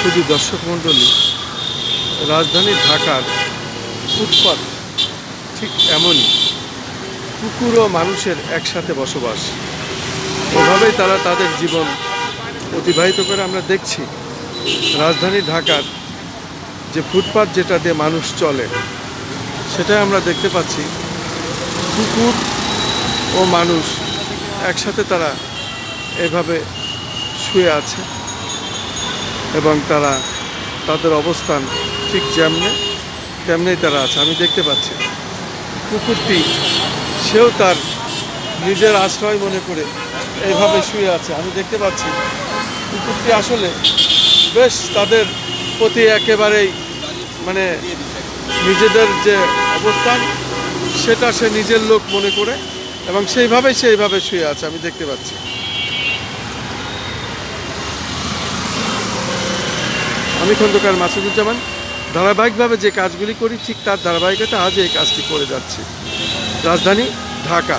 শুধু দর্শক মণ্ডলী, রাজধানী ঢাকার ফুটপাত ঠিক এমনই। কুকুর ও মানুষের একসাথে বসবাস। এভাবেই তারা তাদের জীবন অতিবাহিত করে আমরা দেখছি। রাজধানী ঢাকার যে ফুটপাত যেটা দিয়ে মানুষ চলে, সেটাই আমরা দেখতে পাচ্ছি। কুকুর ও মানুষ একসাথে তারা এভাবে শুয়ে আছে। এবং তারা তাদের অবস্থান ঠিক যেমনে তেমনি তারা আছে। আমি দেখতে পাচ্ছি। কুকুরটি, সেও তার নিজের আশ্রয় মনে করে এইভাবে শুয়ে আছে। আমি দেখতে পাচ্ছি, কুকুরটি আসলে বেশ তাদের প্রতি একেবারেই মানে নিজেদের যে অবস্থান, সেটা সে নিজের লোক মনে করে এবং সেইভাবেই সে এইভাবে শুয়ে আছে। আমি দেখতে পাচ্ছি। আমি খন্দকার মাসুদুজ্জামান। ধারাবাহিকভাবে যে কাজগুলি করি, ঠিক তার ধারাবাহিকতা আজ এই কাজটি করে যাচ্ছি। রাজধানী, ঢাকা।